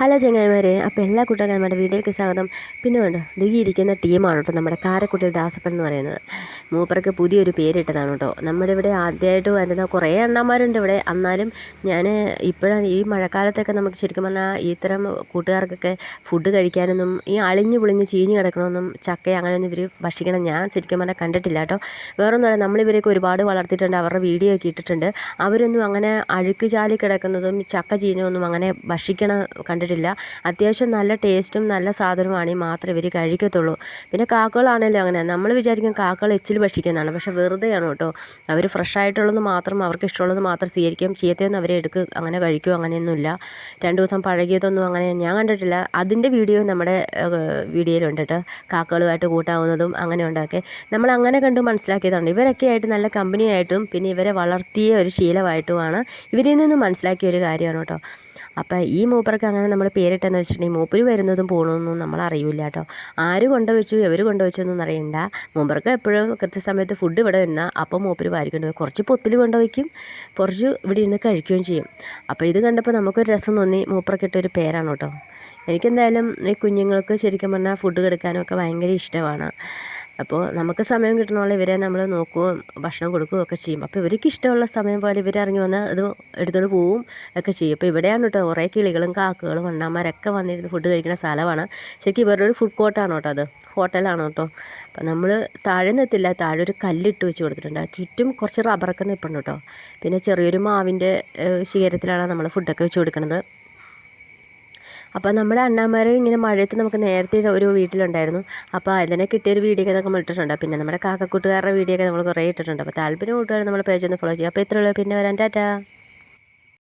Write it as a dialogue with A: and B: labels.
A: Hello ചെങ്ങായിമാരെ അപ്പോൾ എല്ലാ കൂട്ടുകാരും നമ്മുടെ വീഡിയോയ്ക്ക് സ്വാഗതം. പിന്നെ വേണ്ട ദുഖിയിരിക്കുന്ന ടീമാണ് കേട്ടോ നമ്മുടെ കാരക്കുട്ടി ദാസപ്പൻ എന്ന് പറയുന്നത്. മൂപ്പർക്ക് പുതിയൊരു പേരിട്ടതാണ് കേട്ടോ. നമ്മുടെ ഇവിടെ ആദ്യമായിട്ട് വരുന്ന കുറേ അണ്ണന്മാരുണ്ട് ഇവിടെ. എന്നാലും ഞാൻ ഇപ്പോഴാണ് ഈ മഴക്കാലത്തൊക്കെ നമുക്ക് ശരിക്കും പറഞ്ഞാൽ ഇത്തരം കൂട്ടുകാർക്കൊക്കെ ഫുഡ് കഴിക്കാനൊന്നും ഈ അളിഞ്ഞു പൊളിഞ്ഞ് ചീഞ്ഞ് കിടക്കണമെന്നും ചക്ക അങ്ങനെയൊന്നും ഇവർ ഭക്ഷിക്കണം. ഞാൻ ശരിക്കും പറഞ്ഞാൽ കണ്ടിട്ടില്ല കേട്ടോ. വേറൊന്നും അല്ല നമ്മളിവരെയൊക്കെ ഒരുപാട് വളർത്തിയിട്ടുണ്ട്. അവരുടെ വീഡിയോ ഒക്കെ ഇട്ടിട്ടുണ്ട്. അവരൊന്നും അങ്ങനെ അഴുക്ക് ചാലി കിടക്കുന്നതും ചക്ക ചീഞ്ഞൊന്നും അങ്ങനെ ഭക്ഷിക്കണം കണ്ടിട്ടില്ല. അത്യാവശ്യം നല്ല ടേസ്റ്റും നല്ല സാധനവുമാണെങ്കിൽ മാത്രമേ ഇവർ കഴിക്കത്തുള്ളൂ. പിന്നെ കാക്കകളാണല്ലോ അങ്ങനെ. നമ്മൾ വിചാരിക്കും കാക്കകൾ എച്ചിൽ ഭക്ഷിക്കുന്നതാണ് പക്ഷേ വെറുതെയാണ് കേട്ടോ. അവർ ഫ്രഷായിട്ടുള്ളത് മാത്രം അവർക്ക് ഇഷ്ടമുള്ളത് മാത്രം സ്വീകരിക്കും ചീത്തയൊന്നും അവരെ എടുക്കുക അങ്ങനെ കഴിക്കുക അങ്ങനെയൊന്നുമില്ല. രണ്ട് ദിവസം പഴകിയതൊന്നും അങ്ങനെ ഞാൻ കണ്ടിട്ടില്ല. അതിന്റെ വീഡിയോ നമ്മുടെ വീഡിയോയിലുണ്ട് കേട്ടോ. കാക്കകളുമായിട്ട് കൂട്ടാവുന്നതും അങ്ങനെ ഉണ്ടാക്കി നമ്മൾ അങ്ങനെ കണ്ട് മനസ്സിലാക്കിയതാണ്. ഇവരൊക്കെ ആയിട്ട് നല്ല കമ്പനിയായിട്ടും പിന്നെ ഇവരെ വളർത്തിയ ഒരു ശീലമായിട്ടുമാണ് ഇവരിൽ നിന്ന് മനസ്സിലാക്കിയ ഒരു കാര്യമാണ് കേട്ടോ. അപ്പോൾ ഈ മൂപ്പർക്ക് അങ്ങനെ നമ്മൾ പേരിട്ടെന്ന് വെച്ചിട്ടുണ്ടെങ്കിൽ മൂപ്പര് വരുന്നതും പോകണമെന്നും നമ്മൾ അറിയില്ല കേട്ടോ ആര് കൊണ്ടുവച്ചു എവർ കൊണ്ടുവച്ചു എന്നൊന്നും അറിയണ്ട. മൂപ്പർക്ക് എപ്പോഴും കൃത്യസമയത്ത് ഫുഡ് ഇവിടെ വരുന്ന അപ്പോൾ മൂപ്പര് വാരിക്കൊണ്ട് പോയി കുറച്ച് പൊത്തിൽ കൊണ്ടുവയ്ക്കും കുറച്ച് ഇവിടെ ഇരുന്ന് കഴിക്കുകയും ചെയ്യും. അപ്പോൾ ഇത് കണ്ടപ്പോൾ നമുക്കൊരു രസം തോന്നി മൂപ്പർക്ക് ഇട്ടൊരു പേരാണ് കേട്ടോ എനിക്കെന്തായാലും ഈ കുഞ്ഞുങ്ങൾക്ക് ശരിക്കും പറഞ്ഞാൽ ഫുഡ് കൊടുക്കാനും ഒക്കെ ഭയങ്കര ഇഷ്ടമാണ്. അപ്പോൾ നമുക്ക് സമയം കിട്ടണമല്ലോ ഇവരെ നമ്മൾ നോക്കുകയും ഭക്ഷണം കൊടുക്കുകയും ഒക്കെ ചെയ്യും. അപ്പോൾ ഇവർക്ക് ഇഷ്ടമുള്ള സമയം പോലെ ഇവർ ഇറങ്ങി വന്ന് അത് എടുത്തുകൊണ്ട് പോവും ഒക്കെ ചെയ്യും. അപ്പോൾ ഇവിടെയാണ് കേട്ടോ കുറേ കിളികളും കാക്കകളും വണ്ണാന്മാരൊക്കെ വന്നിരുന്ന് ഫുഡ് കഴിക്കുന്ന സ്ഥലമാണ്. ശരിക്കും ഇവരുടെ ഒരു ഫുഡ് കോർട്ടാണ് കേട്ടോ അത്. ഹോട്ടലാണ് കേട്ടോ. അപ്പോൾ നമ്മൾ താഴെ നിന്നില്ല താഴെ ഒരു കല്ലിട്ട് വെച്ച് കൊടുത്തിട്ടുണ്ട്. ചുറ്റും കുറച്ച് റബ്ബറൊക്കെ നിൽപ്പുണ്ട് കേട്ടോ. പിന്നെ ചെറിയൊരു മാവിന്റെ ശീരത്തിലാണ് നമ്മൾ ഫുഡൊക്കെ വെച്ച് കൊടുക്കുന്നത് അപ്പോൾ നമ്മുടെ അണ്ണാമാർ ഇങ്ങനെ മഴയത്ത് നമുക്ക് നേരത്തെ ഒരു വീട്ടിലുണ്ടായിരുന്നു. അപ്പോൾ അതിനെ കിട്ടിയ ഒരു വീഡിയോ ഒക്കെ നമ്മൾ ഇട്ടിട്ടുണ്ട്. പിന്നെ നമ്മുടെ കാക്കക്കൂട്ടുകാരുടെ വീഡിയോ ഒക്കെ നമ്മൾ കുറേ ഇട്ടിട്ടുണ്ട്. അപ്പോൾ താല്പര്യം കൂട്ടുകാരെ നമ്മൾ പേജ് ഒന്ന് ഫോളോ ചെയ്യുക. അപ്പോൾ ഇത്രയുള്ളൂ പിന്നെ വരാം. ടാറ്റാ.